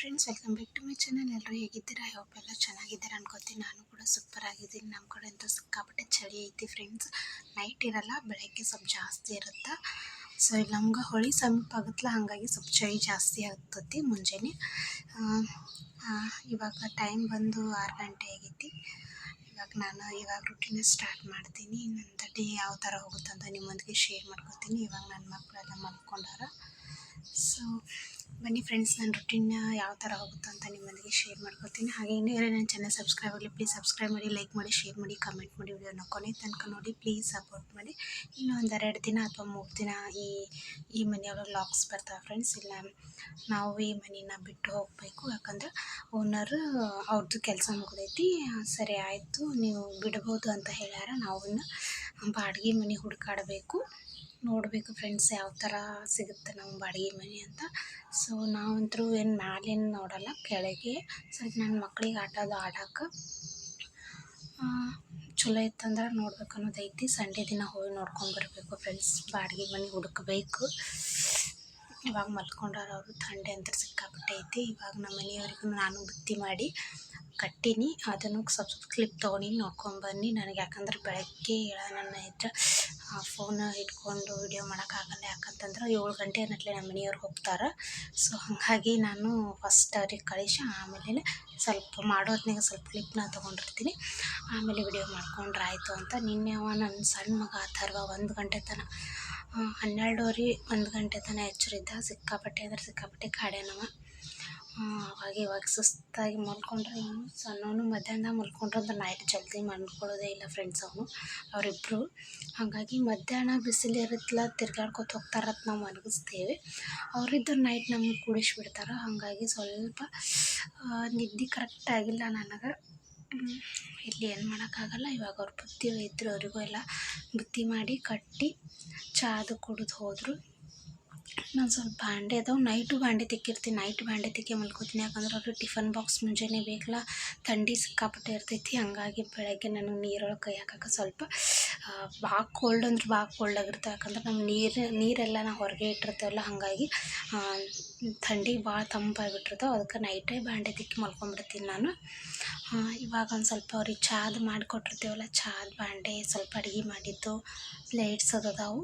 Friends welcome back to my channel ಎಲ್ಲರೂ ಹೇಗಿದ್ದೀರಾ? ಎಲ್ಲ ಚೆನ್ನಾಗಿದ್ದೀರಾ ಅನ್ಕೋತೀನಿ. ನಾನು ಕೂಡ ಸೂಪರ್ ಆಗಿದ್ದೀನಿ. ನಮ್ಮ ಕಡೆ ಅಂತೂ ಸಿಕ್ಕಾಪಟ್ಟೆ ಚಳಿ ಐತಿ ಫ್ರೆಂಡ್ಸ್ ನೈಟ್ ಇರಲ್ಲ, ಬೆಳಗ್ಗೆ ಸ್ವಲ್ಪ ಜಾಸ್ತಿ ಇರುತ್ತೆ. ಸೊ ಇಲ್ಲಿ ನಮ್ಗೆ ಹೊಳಿ ಸಮೀಪ ಆಗುತ್ತಲ್ಲ ಹಾಗಾಗಿ ಸ್ವಲ್ಪ ಚಳಿ ಜಾಸ್ತಿ ಆಗ್ತತಿ ಮುಂಜಾನೆ. ಇವಾಗ ಟೈಮ್ ಬಂದು ಆರು ಗಂಟೆ ಆಗೈತಿ. ಇವಾಗ ನಾನು ಇವಾಗ ರುಟೀನ ಸ್ಟಾರ್ಟ್ ಮಾಡ್ತೀನಿ. ನನ್ನ ಡೇ ಯಾವ ಥರ ಹೋಗುತ್ತೆ ಅಂತ ನಿಮ್ಮೊಂದಿಗೆ ಶೇರ್ ಮಾಡ್ಕೊತೀನಿ. ಇವಾಗ ನನ್ನ ಮಕ್ಕಳೆಲ್ಲ ಮಲ್ಕೊಂಡಾರ. ಸೊ ಬನ್ನಿ ಫ್ರೆಂಡ್ಸ್ ನನ್ನ ರುಟೀನ್ ಯಾವ ಥರ ಹೋಗುತ್ತೆ ಅಂತ ನಿಮ್ಮೊಂದಿಗೆ ಶೇರ್ ಮಾಡ್ಕೊತೀನಿ ಹಾಗೆ ಇನ್ನೂ ಯಾರು ನನ್ನ ಚಾನಲ್ ಸಬ್ಸ್ಕ್ರೈಬ್ ಆಗಲಿ ಪ್ಲೀಸ್ ಸಬ್ಸ್ಕ್ರೈಬ್ ಮಾಡಿ ಲೈಕ್ ಮಾಡಿ ಶೇರ್ ಮಾಡಿ ಕಮೆಂಟ್ ಮಾಡಿ ವಿಡಿಯೋನ ಕೊನೆ ತನಕ ನೋಡಿ ಪ್ಲೀಸ್ ಸಪೋರ್ಟ್ ಮಾಡಿ. ಇನ್ನೂ ಒಂದು ಎರಡು ದಿನ ಅಥವಾ ಮೂರು ದಿನ ಈ ಈ ಮನೆಯೊಳಗೆ ಲಾಕ್ಸ್ ಬರ್ತಾವೆ ಫ್ರೆಂಡ್ಸ್ ಇಲ್ಲ, ನಾವು ಈ ಮನೇನ ಬಿಟ್ಟು ಹೋಗಬೇಕು. ಯಾಕಂದ್ರೆ ಓನರ್ ಅವ್ರದ್ದು ಕೆಲಸ ಮುಗಿದೈತಿ. ಸರಿ ಆಯಿತು, ನೀವು ಬಿಡ್ಬೋದು ಅಂತ ಹೇಳ್ಯಾರ. ನಾವು ಬಾಡಿಗೆ ಮನೆ ಹುಡುಕಾಡಬೇಕು. ನೋಡಬೇಕು ಫ್ರೆಂಡ್ಸ್ ಯಾವ ಥರ ಸಿಗುತ್ತೆ ನಮ್ಮ ಬಾಡಿಗೆ ಮನೆ ಅಂತ. ಸೊ ನಾವಂತೂ ಏನು ಮ್ಯಾಲೇನು ನೋಡಲ್ಲ, ಕೆಳಗೆ. ಸ್ವಲ್ಪ ನನ್ನ ಮಕ್ಳಿಗೆ ಆಟದ ಆಡೋಕೆ. ಚಲೋ ಇತ್ತಂದ್ರೆ ನೋಡ್ಬೇಕು ಅನ್ನೋದೈತಿ ಸಂಡೇ ದಿನ ಹೋಗಿ ನೋಡ್ಕೊಂಬರ್ಬೇಕು ಫ್ರೆಂಡ್ಸ್ ಬಾಡಿಗೆ ಮನೆ ಹುಡುಕಬೇಕು. ಇವಾಗ ಮಲ್ಕೊಂಡಾರ ಅವರು ಥಂಡೆ ಅಂತ ಸಿಕ್ಕಾಬಿಟ್ಟೈತಿ ಇವಾಗ ನಮ್ಮ ಮನೆಯವ್ರಿಗೂ ನಾನು ಬುತ್ತಿ ಮಾಡಿ ಕಟ್ಟಿನಿ. ಅದನ್ನು ಸ್ವಲ್ಪ ಸ್ವಲ್ಪ ಕ್ಲಿಪ್ ತೊಗೊಂಡು ನೋಡ್ಕೊಂಬನ್ನಿ ನನಗೆ ಯಾಕಂದ್ರೆ ಬೆಳಗ್ಗೆ ಹೇಳ ನನ್ನ ಇದ್ರೆ ಫೋನ್ ಇಟ್ಕೊಂಡು ವಿಡಿಯೋ ಮಾಡೋಕ್ಕಾಗಲ್ಲ ಯಾಕಂತಂದ್ರೆ ಏಳು ಗಂಟೆ ನಟ್ಲೆ ನಮ್ಮ ಮನೆಯವ್ರು ಹೋಗ್ತಾರೆ. ಸೊ ಹಾಗಾಗಿ ನಾನು ಫಸ್ಟ್ ಅವ್ರಿಗೆ ಕಳಿಸಿ, ಆಮೇಲೆ ಸ್ವಲ್ಪ ಮಾಡೋದ್ನಾಗ ಸ್ವಲ್ಪ ಕ್ಲಿಪ್ನ ತೊಗೊಂಡಿರ್ತೀನಿ. ಆಮೇಲೆ ವಿಡಿಯೋ ಮಾಡ್ಕೊಂಡ್ರೆ ಆಯಿತು ಅಂತ. ನಿನ್ನೆ ಅವ ನನ್ನ ಸಣ್ಣ ಮಗ ಅಥರ್ವ ಒಂದು ಗಂಟೆ ತನಕ ಹನ್ನೆರಡುವರೆ ಒಂದು ಗಂಟೆ ತನಕ ಎಚ್ಚರಿದ್ದ. ಸಿಕ್ಕಾಪಟ್ಟೆ ಅಂದ್ರೆ ಸಿಕ್ಕಾಪಟ್ಟೆ ಕಾಡ್ಯಾನವ. ಅವಾಗ ಇವಾಗ ಸುಸ್ತಾಗಿ ಮಲ್ಕೊಂಡ್ರೆ ಸಣ್ಣವನು ಮಧ್ಯಾಹ್ನ ಮಲ್ಕೊಂಡ್ರೆ ಅಂದ್ರೆ ನೈಟ್ ಜಲ್ದಿ ಮಲ್ಕೊಳ್ಳೋದೇ ಇಲ್ಲ ಫ್ರೆಂಡ್ಸ್ ಅವನು ಅವರಿಬ್ಬರು ಹಾಗಾಗಿ ಮಧ್ಯಾಹ್ನ ಬಿಸಿಲು ಇರುತ್ತಲ್ಲ, ತಿರ್ಗಾಡ್ಕೊತ ಹೋಗ್ತಾರತ್ ನಾವು ಮಲಗಿಸ್ತೇವೆ. ಅವರಿದ್ದು ನೈಟ್ ನಮಗೆ ಕೂಡಿಸ್ಬಿಡ್ತಾರೆ, ಹಾಗಾಗಿ ಸ್ವಲ್ಪ ನಿದ್ದೆ ಕರೆಕ್ಟ್ ಆಗಿಲ್ಲ ನನಗೆ. ಇಲ್ಲಿ ಏನು ಮಾಡೋಕ್ಕಾಗಲ್ಲ, ಇವಾಗ ಅವ್ರು ಬುತ್ತಿ ಇದ್ದರು ಅವರಿಗೂ ಎಲ್ಲ ಬುತ್ತಿ ಮಾಡಿ ಕಟ್ಟಿ ಚಾದು ಕುಡಿದು ಹೋದರು. ನಾನು ಸ್ವಲ್ಪ ಬಾಂಡೆ ಅದಾವೆ. ನೈಟು ಬಾಂಡೆ ತಿಕ್ಕಿರ್ತೀನಿ. ನೈಟ್ ಬಾಂಡೆ ತಿಕ್ಕಿ ಮಲ್ಕೋತೀನಿ. ಯಾಕಂದ್ರೆ ಅವ್ರಿಗೆ ಟಿಫನ್ ಬಾಕ್ಸ್ ಮುಂಜಾನೆ ಬೇಕಲ್ಲ. ಥಂಡಿ ಸಿಕ್ಕಾಪಟ್ಟೆ ಇರ್ತೈತಿ. ಹಂಗಾಗಿ ಬೆಳಗ್ಗೆ ನನಗೆ ನೀರೊಳಗೆ ಕೈ ಹಾಕಕ್ಕೆ ಸ್ವಲ್ಪ ಭಾಳ ಕೋಲ್ಡ್ ಅಂದ್ರೆ ಭಾಳ ಕೋಲ್ಡ್ ಆಗಿರುತ್ತೆ. ಯಾಕಂದ್ರೆ ನಮ್ಮ ನೀರು, ನೀರೆಲ್ಲ ನಾವು ಹೊರಗೆ ಇಟ್ಟಿರ್ತೇವಲ್ಲ, ಹಾಗಾಗಿ ಥಂಡಿ ಭಾಳ ತಂಪಾಗಿಬಿಟ್ಟಿರ್ತಾವೆ. ಅದಕ್ಕೆ ನೈಟೇ ಬಾಂಡೆ ತಿಕ್ಕಿ ಮಲ್ಕೊಂಡ್ಬಿಡ್ತೀನಿ ನಾನು. ಇವಾಗ ಒಂದು ಸ್ವಲ್ಪ ಅವ್ರಿಗೆ ಚಾದ್ ಮಾಡಿಕೊಟ್ಟಿರ್ತೇವಲ್ಲ, ಚಾದ್ ಬಾಂಡೆ ಸ್ವಲ್ಪ ಅಡುಗೆ ಮಾಡಿದ್ದು ಪ್ಲೇಟ್ಸ್ ಅದದಾವು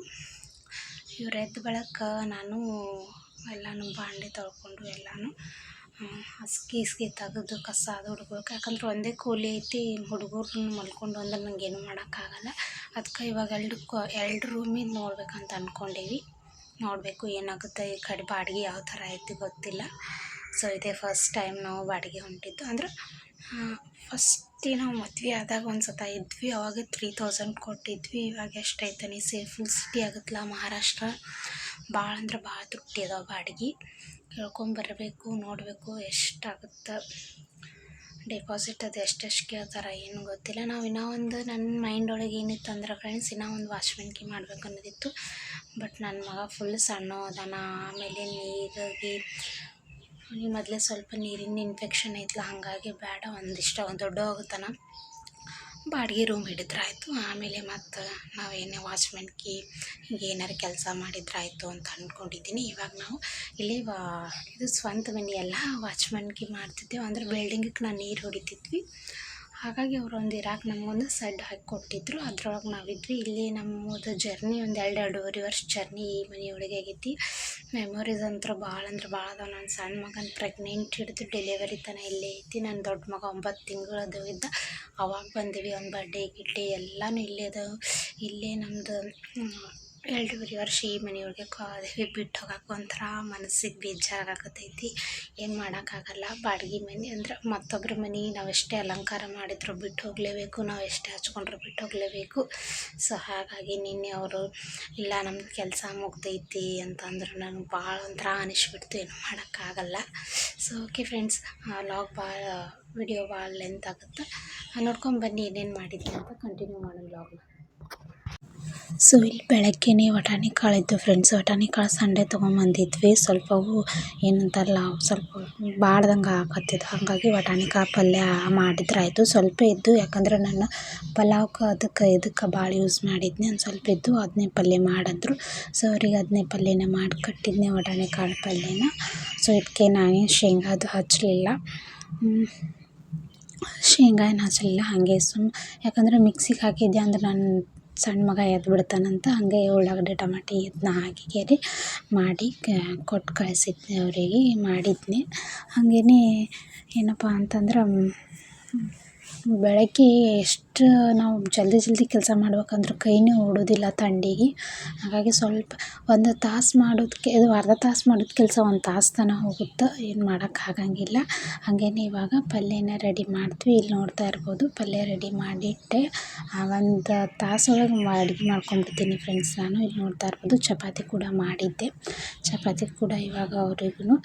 ಇವ್ರು ಎದ್ದ ಬಳಕ ನಾನು ಎಲ್ಲನೂ ಬಾಂಡೆ ತೊಳ್ಕೊಂಡು ಎಲ್ಲನೂ ಹಸ್ಕಿ ಇಸ್ಕಿ ತೆಗೆದು ಕಸ ಅದು ಹುಡ್ಬೇಕು ಯಾಕಂದ್ರೆ ಒಂದೇ ಕೂಲಿ ಐತಿ ಹುಡುಗರು ಮಲ್ಕೊಂಡು ಅಂದ್ರೆ ನಂಗೇನು ಮಾಡೋಕ್ಕಾಗಲ್ಲ. ಅದಕ್ಕೆ ಇವಾಗ ಎರಡು ಎರಡು ರೂಮಿಂದ ನೋಡ್ಬೇಕಂತ ಅಂದ್ಕೊಂಡೀವಿ ನೋಡಬೇಕು ಏನಾಗುತ್ತೆ, ಈ ಕಡೆ ಬಾಡಿಗೆ ಯಾವ ಥರ ಐತಿ ಗೊತ್ತಿಲ್ಲ. ಸೊ ಇದೇ ಫಸ್ಟ್ ಟೈಮ್ ನಾವು ಬಾಡಿಗೆ ಹೊಂಟಿದ್ದು. ಅಂದ್ರೆ ಫಸ್ಟಿ ನಾವು ಮದುವೆ ಆದಾಗ ಒಂದು ಸತ ಇದ್ವಿ. ಅವಾಗ ತ್ರೀ ತೌಸಂಡ್ ಕೊಟ್ಟಿದ್ವಿ. ಇವಾಗ ಎಷ್ಟೈತನಿ ಸೇಫ್ ಫುಲ್ ಸಿಟಿ ಆಗುತ್ತಲ್ಲ ಮಹಾರಾಷ್ಟ್ರ. ಭಾಳ ಅಂದ್ರೆ ಭಾಳ ತುಟ್ಟಿ ಅದಾವೆ ಬಾಡಿಗೆ. ಕೇಳ್ಕೊಂಬರ್ಬೇಕು ನೋಡಬೇಕು ಎಷ್ಟಾಗುತ್ತೆ. ಡೆಪಾಸಿಟ್ ಅದು ಎಷ್ಟೆಷ್ಟು ಕೇಳ್ತಾರೆ ಏನು ಗೊತ್ತಿಲ್ಲ. ನಾವು ಇನ್ನೂ ಒಂದು ನನ್ನ ಮೈಂಡ್ ಒಳಗೆ ಏನಿತ್ತು ಅಂದ್ರೆ ಫ್ರೆಂಡ್ಸ್ ಇನ್ನೂ ಒಂದು ವಾಚ್ಮೆನ್ಕಿ ಮಾಡ್ಬೇಕು ಅನ್ನೋದಿತ್ತು. ಬಟ್ ನನ್ನ ಮಗ ಫುಲ್ ಸಣ್ಣ ಅದಾನ ಆಮೇಲೆ ನೀರಿಗೆ ಅವ್ನಿಗೆ ಮೊದಲೇ ಸ್ವಲ್ಪ ನೀರಿನ ಇನ್ಫೆಕ್ಷನ್ ಐತಲ್ಲ ಹಾಗಾಗಿ ಬೇಡ ಒಂದಿಷ್ಟು ಒಂದು ದೊಡ್ಡ ಹೋಗುತ್ತಾನ ಬಾಡಿಗೆ ರೂಮ್ ಹಿಡಿದ್ರೆ ಆಯಿತು, ಆಮೇಲೆ ಮತ್ತು ನಾವೇನೇ ವಾಚ್ಮೆನ್ಕಿ ಏನಾರು ಕೆಲಸ ಮಾಡಿದ್ರಾಯಿತು ಅಂತ ಅಂದ್ಕೊಂಡಿದ್ದೀನಿ ಇವಾಗ ನಾವು ಇಲ್ಲಿ ವಾ, ಇದು ಸ್ವಂತ ಮನೆ ಅಲ್ಲ ವಾಚ್ಮನ್ಕಿ ಮಾಡ್ತಿದ್ದೇವೆ. ಅಂದ್ರೆ ಬಿಲ್ಡಿಂಗಿಗೆ ನಾನು ನೀರು ಹೊಡಿತಿದ್ವಿ. ಹಾಗಾಗಿ ಅವ್ರು ಒಂದು ಇರಾಕ್ ನಮಗೊಂದು ಸೆಡ್ ಹಾಕಿ ಕೊಟ್ಟಿದ್ರು. ಅದ್ರೊಳಗೆ ನಾವಿದ್ವಿ. ಇಲ್ಲಿ ನಮ್ಮದು ಜರ್ನಿ ಒಂದು ಎರಡು ಎರಡೂವರೆ ವರ್ಷ ಜರ್ನಿ ಈ ಮನೆಯೊಳಗೆ ಆಗೈತಿ. ಮೆಮೊರೀಸ್ ಅಂತೂ ಭಾಳ ಅಂದ್ರೆ ಭಾಳ ಅದಾವೆ. ನನ್ನ ಸಣ್ಣ ಮಗನ ಪ್ರೆಗ್ನೆಂಟ್ ಹಿಡಿದು ಡೆಲಿವರಿ ತನಕ ಇಲ್ಲೇ ಐತಿ ನನ್ನ ದೊಡ್ಡ ಮಗ ಒಂಬತ್ತು ತಿಂಗಳದು ಇದ್ದ. ಅವಾಗ ಬಂದೀವಿ. ಒಂದು ಬರ್ಡೇ ಗಿಡ್ಡೆ ಎಲ್ಲನೂ ಇಲ್ಲೇ ಅದಾವೆ. ಇಲ್ಲೇ ನಮ್ಮದು ಎರಡೂವರೆ ವರ್ಷ ಈ ಮನೆಯವ್ರಿಗೆ ಕಾದೇವಿ ಬಿಟ್ಟು ಹೋಗಕ್ಕೆ ಒಂಥರ ಮನಸ್ಸಿಗೆ ಬೇಜಾರಾಗತೈತಿ ಏನು ಮಾಡೋಕ್ಕಾಗಲ್ಲ. ಬಾಡಿಗೆ ಮನೆ ಅಂದ್ರೆ ಮತ್ತೊಬ್ಬರ ಮನೆ ನಾವೆಷ್ಟೇ ಅಲಂಕಾರ ಮಾಡಿದ್ರು ಬಿಟ್ಟು ಹೋಗಲೇಬೇಕು. ನಾವು ಎಷ್ಟೇ ಹಚ್ಕೊಂಡ್ರು ಬಿಟ್ಟು ಹೋಗಲೇಬೇಕು. ಸೊ ಹಾಗಾಗಿ ನಿನ್ನೆ ಅವರು, ಇಲ್ಲ ನಮ್ದು ಕೆಲಸ ಮುಗ್ದೈತಿ ಅಂತಂದ್ರೆ ನನಗೆ ಭಾಳ ಒಂಥರ ಅನಿಸ್ಬಿಡ್ತು. ಏನು ಮಾಡೋಕ್ಕಾಗಲ್ಲ. ಸೊ ಓಕೆ ಫ್ರೆಂಡ್ಸ್ ಲಾಗ್ ಭಾಳ ವಿಡಿಯೋ ಭಾಳ ಲೆಂತ್ ಆಗುತ್ತೆ. ನೋಡ್ಕೊಂಡು ಬನ್ನಿ ಏನೇನು ಮಾಡಿದ್ದೆ ಅಂತ ಕಂಟಿನ್ಯೂ ಮಾಡೋಣ ಲಾಗ್ನ ಸೊ, ಇಲ್ಲಿ ಬೆಳಗ್ಗೆನೆ ವಟಾಣಿ ಕಾಳು ಕಾಳಿದ್ದು ಫ್ರೆಂಡ್ಸ್ ವಟಾಣಿ ಕಾಳು ಸಂಡೆ ತೊಗೊಂಬಂದಿದ್ವಿ ಸ್ವಲ್ಪ ಅವು ಏನಂತಾರಲ್ಲ ಸ್ವಲ್ಪ ಬಾಡ್ದಂಗೆ ಆಗತ್ತಿದ್ದು ಹಾಗಾಗಿ ವಟಾಣಿ ಕಾಳು ಪಲ್ಯ ಮಾಡಿದ್ರಾಯಿತು. ಸ್ವಲ್ಪ ಇದ್ದು, ಯಾಕಂದ್ರೆ ನಾನು ಪಲಾವ್ಗೆ ಅದಕ್ಕೆ ಇದಕ್ಕೆ ಭಾಳ ಯೂಸ್ ಮಾಡಿದ್ನಿ. ಒಂದು ಸ್ವಲ್ಪ ಇದ್ದು ಅದನ್ನೇ ಪಲ್ಯ ಮಾಡಿದ್ರು. ಸೊ, ಅವ್ರಿಗೆ ಅದನ್ನೇ ಪಲ್ಯನ ಮಾಡಿ ಕಟ್ಟಿದ್ನಿ, ವಟಾಣಿ ಕಾಳು ಪಲ್ಯನ. ಸೊ ಇದಕ್ಕೆ ನಾನೇನು ಶೇಂಗಾದು ಹಚ್ಚಲಿಲ್ಲ ಶೇಂಗಾ ಏನು ಹಚ್ಚಲಿಲ್ಲ ಹಾಗೆ ಸುಮ್, ಯಾಕಂದ್ರೆ ಮಿಕ್ಸಿಗೆ ಹಾಕಿದ್ದೆ ಅಂದ್ರೆ ನನ್ನ ಸಣ್ಣ ಮಗ ಎದ್ದು ಬಿಡ್ತಾನಂತ ಹಾಗೆ ಉಳ್ಳಾಗಡ್ಡಿ ಟಮಾಟಿ ಇದನ್ನ ಹಾಕಿ ಕೆರಿ ಮಾಡಿ ಕೊಟ್ಟು ಕಳಿಸಿದ್ದೆ ಅವರಿಗೆ, ಮಾಡಿದ್ನಿ. ಹಾಗೇನೆ ಏನಪ್ಪ ಅಂತಂದ್ರೆ ಬೆಳಗ್ಗೆ ಎಷ್ಟು ನಾವು ಜಲ್ದಿ ಜಲ್ದಿ ಕೆಲಸ ಮಾಡ್ಬೇಕಂದ್ರೆ ಕೈನೇ ಓಡೋದಿಲ್ಲ ಥಂಡಿಗೆ ಹಾಗಾಗಿ ಸ್ವಲ್ಪ ಒಂದು ತಾಸು ಮಾಡೋದಕ್ಕೆ ಇದು ಅರ್ಧ ತಾಸು ಮಾಡಿದ ಕೆಲಸ ಒಂದು ತಾಸು ತನಕ ಹೋಗುತ್ತೆ. ಏನು ಮಾಡೋಕೆ ಆಗಂಗಿಲ್ಲ. ಹಾಗೇನೆ ಇವಾಗ ಪಲ್ಯನ ರೆಡಿ ಮಾಡ್ತೀವಿ. ಇಲ್ಲಿ ನೋಡ್ತಾ ಇರ್ಬೋದು. ಪಲ್ಯ ರೆಡಿ ಮಾಡಿಟ್ಟೆ. ಒಂದು ತಾಸೊಳಗೆ ಅಡುಗೆ ಮಾಡ್ಕೊಂಡ್ಬಿಡ್ತೀನಿ ಫ್ರೆಂಡ್ಸ್ ನಾನು. ಇಲ್ಲಿ ನೋಡ್ತಾ ಇರ್ಬೋದು. ಚಪಾತಿ ಕೂಡ ಮಾಡಿದ್ದೆ. ಚಪಾತಿ ಕೂಡ ಇವಾಗ ಅವ್ರಿಗೂ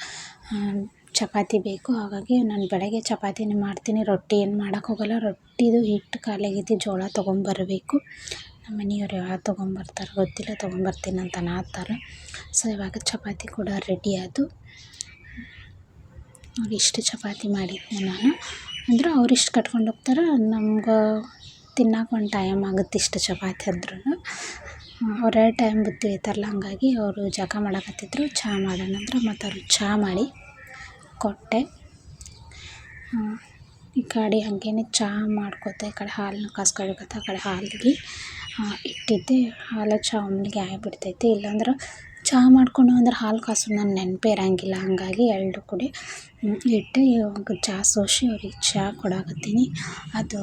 ಚಪಾತಿ ಬೇಕು. ಹಾಗಾಗಿ ನಾನು ಬೆಳಗ್ಗೆ ಚಪಾತಿನೇ ಮಾಡ್ತೀನಿ. ರೊಟ್ಟಿ ಏನು ಮಾಡೋಕೆ ಹೋಗಲ್ಲ. ರೊಟ್ಟಿದು ಹಿಟ್ಟು ಖಾಲಿ ಆಗೈತಿ ಜೋಳ ತೊಗೊಂಬರಬೇಕು. ನಮ್ಮ ಮನೆಯವ್ರು ಯಾವಾಗ ತೊಗೊಂಬರ್ತಾರೆ ಗೊತ್ತಿಲ್ಲ. ತೊಗೊಂಬರ್ತೀನಿ ಅಂತ ಅನ್ನತ್ತಾರೆ ಸೊ ಇವಾಗ ಚಪಾತಿ ಕೂಡ ರೆಡಿ ಆಯ್ತು ಇಷ್ಟು ಚಪಾತಿ ಮಾಡಿದ್ದೆ ನಾನು. ಅಂದ್ರೆ ಅವ್ರು ಇಷ್ಟು ಕಟ್ಕೊಂಡು ಹೋಗ್ತಾರೆ. ನಮ್ಗೆ ತಿನ್ನೋಕೆ ಒಂದು ಟೈಮ್ ಆಗುತ್ತೆ ಇಷ್ಟು ಚಪಾತಿ ಅಂದ್ರೂ ಅವ್ರು ಎರಡು ಟೈಮ್ ಬುತ್ತಿ ಒಯ್ತಾರಲ್ಲ ಹಾಗಾಗಿ ಅವರು ಜಳಕ ಮಾಡಕತ್ತಿದ್ರು. ಚಹಾ ಮಾಡೋಣ ಅಂದ್ರೆ ಮತ್ತು ಅವ್ರಿಗೆ ಚಹಾ ಮಾಡಿ ಕೊಟ್ಟೆ. ಈ ಕಡೆ ಹಾಗೇನೆ ಚಹಾ ಮಾಡ್ಕೊತ, ಈ ಕಡೆ ಹಾಲನ್ನ ಕಾಸ್ಕೊಳ್ಬೇಕಂತ ಆ ಕಡೆ ಹಾಲಿಗೆ. ಇಟ್ಟಿದ್ದೆ. ಹಾಲು ಚಹಾ ಒಮ್ಮೆಗೆ ಆಗಿಬಿಡ್ತೈತಿ. ಇಲ್ಲಾಂದ್ರೆ ಚಹಾ ಮಾಡ್ಕೊಂಡು ಅಂದ್ರೆ ಹಾಲು ಕಾಸು ನನ್ನ ನೆನಪೇ ಇರೋಂಗಿಲ್ಲ. ಹಾಗಾಗಿ ಎರಡು ಕೂಡಿ. ಇಟ್ಟೆ. ಇವಾಗ ಚಹಾ ಸೋಸಿ ಅವ್ರಿಗೆ ಚಹಾ ಕೊಡಾಕತ್ತೀನಿ. ಅದು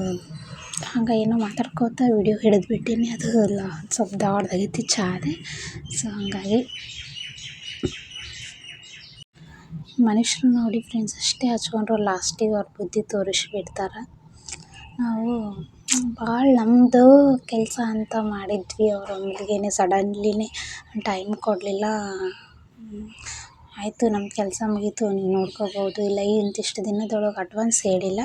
ಹಂಗೆ ಏನೋ ಮಾತಾಡ್ಕೋತ ವಿಡಿಯೋ ಹಿಡಿದ್ಬಿಟ್ಟೀನಿ. ಅದು ಸ್ವಲ್ಪ ದಾಡ್ದಾಗೈತಿ ಚಹಾದೇ ಸೊ ಹಾಗಾಗಿ ಮನುಷ್ಯರು ನೋಡಿ ಫ್ರೆಂಡ್ಸ್ ಅಷ್ಟೇ ಹಚ್ಕೊಂಡ್ರು ಲಾಸ್ಟಿಗೆ ಅವ್ರ ಬುದ್ಧಿ ತೋರಿಸ್ಬಿಡ್ತಾರೆ. ನಾವು ಭಾಳ ನಮ್ಮದು ಕೆಲಸ ಅಂತ ಮಾಡಿದ್ವಿ ಅವ್ರ ಸಡನ್ಲಿ ಸಡನ್ಲಿನೇ ಟೈಮ್ ಕೊಡಲಿಲ್ಲ. ಆಯಿತು ನಮ್ಮ ಕೆಲಸ ಮುಗೀತು, ನೀವು ನೋಡ್ಕೋಬೋದು. ಇಲ್ಲ ಇಂತಿಷ್ಟು ದಿನದೊಳಗೆ ಅಡ್ವಾನ್ಸ್ ಹೇಳಿಲ್ಲ.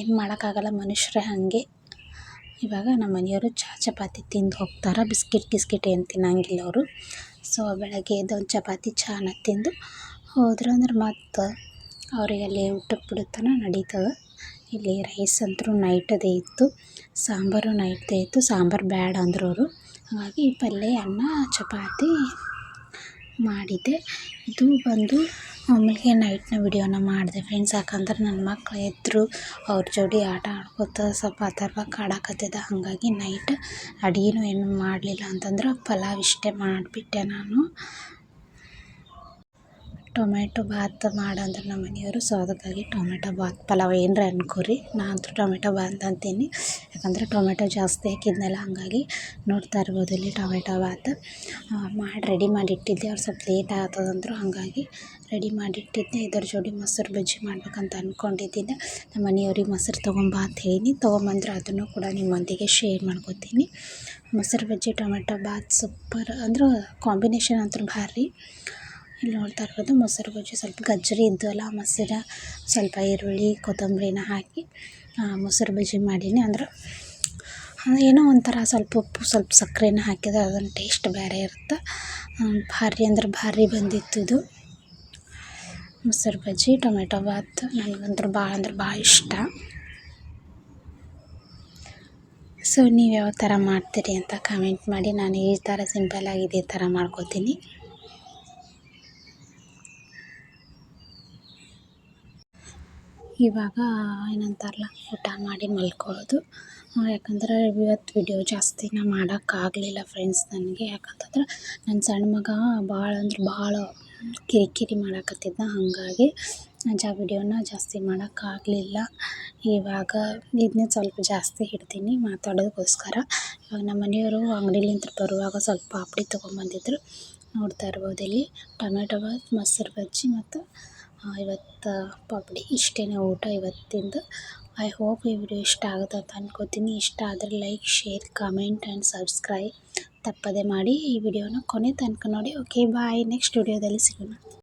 ಏನು ಮಾಡೋಕ್ಕಾಗಲ್ಲ, ಮನುಷ್ಯರೇ ಹಾಗೆ. ಇವಾಗ ನಮ್ಮ ಮನೆಯವರು ಚಹಾ ಚಪಾತಿ ತಿಂದು ಹೋಗ್ತಾರೆ. ಬಿಸ್ಕಿಟ್ ಗಿಸ್ಕಿಟ್ ಏನು ತಿನ್ನಂಗಿಲ್ಲ ಅವರು. ಸೊ ಬೆಳಗ್ಗೆ ಎದ್ದು ಒಂದು ಚಪಾತಿ ಚಹಾನ ತಿಂದು ಹೋದ್ರು ಅಂದ್ರೆ ಮತ್ತು ಅವ್ರಿಗೆ ಅಲ್ಲಿ ಊಟಕ್ಕೆ ಬಿಡುತ್ತನ ನಡೀತದೆ. ಇಲ್ಲಿ ರೈಸ್ ಅಂತೂ ನೈಟದೇ ಇತ್ತು, ಸಾಂಬಾರು ನೈಟ್ದೇ ಇತ್ತು, ಸಾಂಬಾರು ಬೇಡ ಅಂದರು ಅವರು. ಹಾಗಾಗಿ ಪಲ್ಯ, ಅನ್ನ, ಚಪಾತಿ ಮಾಡಿದ್ದೆ ಇದು ಬಂದು ಆಮೇಲೆ ನೈಟ್ನ ವಿಡಿಯೋನ ಮಾಡಿದೆ ಫ್ರೆಂಡ್ಸ್ ಯಾಕಂದ್ರೆ ನನ್ನ ಮಕ್ಳು ಎದ್ರು ಅವ್ರ ಜೋಡಿ ಆಟ ಆಡ್ಕೊತ, ಸ್ವಲ್ಪ ಅಥರ್ವಕ್ಕೆ ಕಾಡಾಕತ್ತಿದ್ದ. ಹಾಗಾಗಿ ನೈಟ್ ಅಡುಗೆನೂ ಏನು ಮಾಡಲಿಲ್ಲ ಅಂತಂದ್ರೆ ಪಲಾವ್ ಇಷ್ಟೇ ಮಾಡಿಬಿಟ್ಟೆ ನಾನು. ಟೊಮೆಟೊ ಬಾತ್ ಮಾಡಂದ್ರೆ ನಮ್ಮ ಮನೆಯವರು ಸೊ ಅದಕ್ಕಾಗಿ ಟೊಮೆಟೊ ಬಾತ್ ಪಲಾವ್ ಏನರ ಅನ್ಕೋರಿ. ನಾ ಅಂತೂ ಟೊಮೆಟೊ ಬಾತ್ ಅಂತೀನಿ. ಯಾಕಂದರೆ ಟೊಮೆಟೊ ಜಾಸ್ತಿ ಹಾಕಿದ್ನಲ್ಲ, ಹಾಗಾಗಿ ನೋಡ್ತಾ ಇರ್ಬೋದು ಇಲ್ಲಿ ಟೊಮೆಟೊ ಬಾತ್ ಮಾಡಿ ರೆಡಿ ಮಾಡಿ ಇಟ್ಟಿದ್ದೆ. ಅವ್ರು ಸ್ವಲ್ಪ ಲೇಟ್ ಆಗ್ತದಂದ್ರು ಹಾಗಾಗಿ ರೆಡಿ ಮಾಡಿಟ್ಟಿದ್ದೆ ಇದ್ರ ಜೋಡಿ ಮೊಸರು ಬಜ್ಜಿ ಮಾಡ್ಬೇಕಂತ ಅಂದ್ಕೊಂಡಿದ್ದಿದ್ದೆ ನಮ್ಮ ಮನೆಯವ್ರಿಗೆ ಮೊಸರು ತೊಗೊಂಬಾ ಅಂತ ಹೇಳಿ ತೊಗೊಂಬಂದ್ರೆ ಅದನ್ನು ಕೂಡ ನಿಮ್ಮೊಂದಿಗೆ ಶೇರ್ ಮಾಡ್ಕೊತೀನಿ. ಮೊಸರು ಬಜ್ಜಿ ಟೊಮೆಟೊ ಬಾತ್ ಸೂಪರ್ ಅಂದ್ರೆ ಕಾಂಬಿನೇಷನ್ ಅಂತೂ ಭಾರಿ ಇಲ್ಲಿ ನೋಡ್ತಾ ಇರೋದು ಮೊಸರು ಗೊಜ್ಜು ಸ್ವಲ್ಪ ಗಜ್ಜರಿ ಇದ್ದಲ್ಲ ಮೊಸರ ಸ್ವಲ್ಪ ಈರುಳ್ಳಿ, ಕೊತ್ತಂಬರಿನ ಹಾಕಿ ಮೊಸರು ಬಜ್ಜಿ ಮಾಡೀನಿ. ಅಂದ್ರೆ ಏನೋ ಒಂಥರ ಸ್ವಲ್ಪ ಉಪ್ಪು, ಸ್ವಲ್ಪ ಸಕ್ಕರೆನ ಹಾಕಿದ್ರೆ ಅದೊಂದು ಟೇಸ್ಟ್ ಬೇರೆ ಇರುತ್ತೆ. ಭಾರಿ ಅಂದ್ರೆ ಭಾರಿ ಬಂದಿತ್ತು ಇದು. ಮೊಸರು ಬಜ್ಜಿ ಟೊಮೆಟೊ ಬಾತ್ ನನಗಂತೂ ಭಾಳ ಅಂದ್ರೆ ಭಾಳ ಇಷ್ಟ. ಸೊ ನೀವು ಯಾವ ಥರ ಮಾಡ್ತೀರಿ ಅಂತ ಕಮೆಂಟ್ ಮಾಡಿ. ನಾನು ಈ ಥರ ಸಿಂಪಲ್ಲಾಗಿ ಇದೇ ಥರ ಮಾಡ್ಕೋತೀನಿ. ಇವಾಗ ಏನಂತಾರಲ್ಲ, ಊಟ ಮಾಡಿ ಮಲ್ಕೊಳ್ಳೋದು. ಯಾಕಂದರೆ ಇವತ್ತು ವಿಡಿಯೋ ಜಾಸ್ತಿನ ಮಾಡೋಕ್ಕಾಗಲಿಲ್ಲ ಫ್ರೆಂಡ್ಸ್ ನನಗೆ. ಯಾಕಂತಂದ್ರೆ ನನ್ನ ಸಣ್ಣ ಮಗ ಭಾಳ ಅಂದ್ರೆ ಭಾಳ ಕಿರಿಕಿರಿ ಮಾಡಕತ್ತಿದ್ದ. ಹಾಗಾಗಿ ಜಾ ವಿಡಿಯೋನ ಜಾಸ್ತಿ ಮಾಡೋಕ್ಕಾಗಲಿಲ್ಲ. ಇವಾಗ ಇದನ್ನ ಸ್ವಲ್ಪ ಜಾಸ್ತಿ ಇಡ್ತೀನಿ ಮಾತಾಡೋದಕ್ಕೋಸ್ಕರ. ಇವಾಗ ನಮ್ಮ ಮನೆಯವರು ಅಂಗಡಿಲಿಂತ ಬರುವಾಗ ಸ್ವಲ್ಪ ಪಾಪಡಿ ತೊಗೊಂಬಂದಿದ್ರು. ನೋಡ್ತಾ ಇರ್ಬೋದು ಇಲ್ಲಿ. ಟೊಮೆಟೊ ಬಾತ್ ಮೊಸರು, ಬಜ್ಜಿ ಮತ್ತು ಇವತ್ತು ಪಾಪಡಿ ಇಷ್ಟೇ ಊಟ ಇವತ್ತಿಂದು. ಐ ಹೋಪ್ ಈ ವಿಡಿಯೋ ಇಷ್ಟ ಆಗುತ್ತೆ ಅಂತ ಅಂದ್ಕೋತೀನಿ ಇಷ್ಟ ಆದರೆ like share comment and subscribe ತಪ್ಪದೆ ಮಾಡಿ ಈ ವಿಡಿಯೋನ ಕೊನೆ ತನಕ ನೋಡಿ. ಓಕೆ ಬಾಯ್ ನೆಕ್ಸ್ಟ್ ವಿಡಿಯೋದಲ್ಲಿ ಸಿಗೋಣ.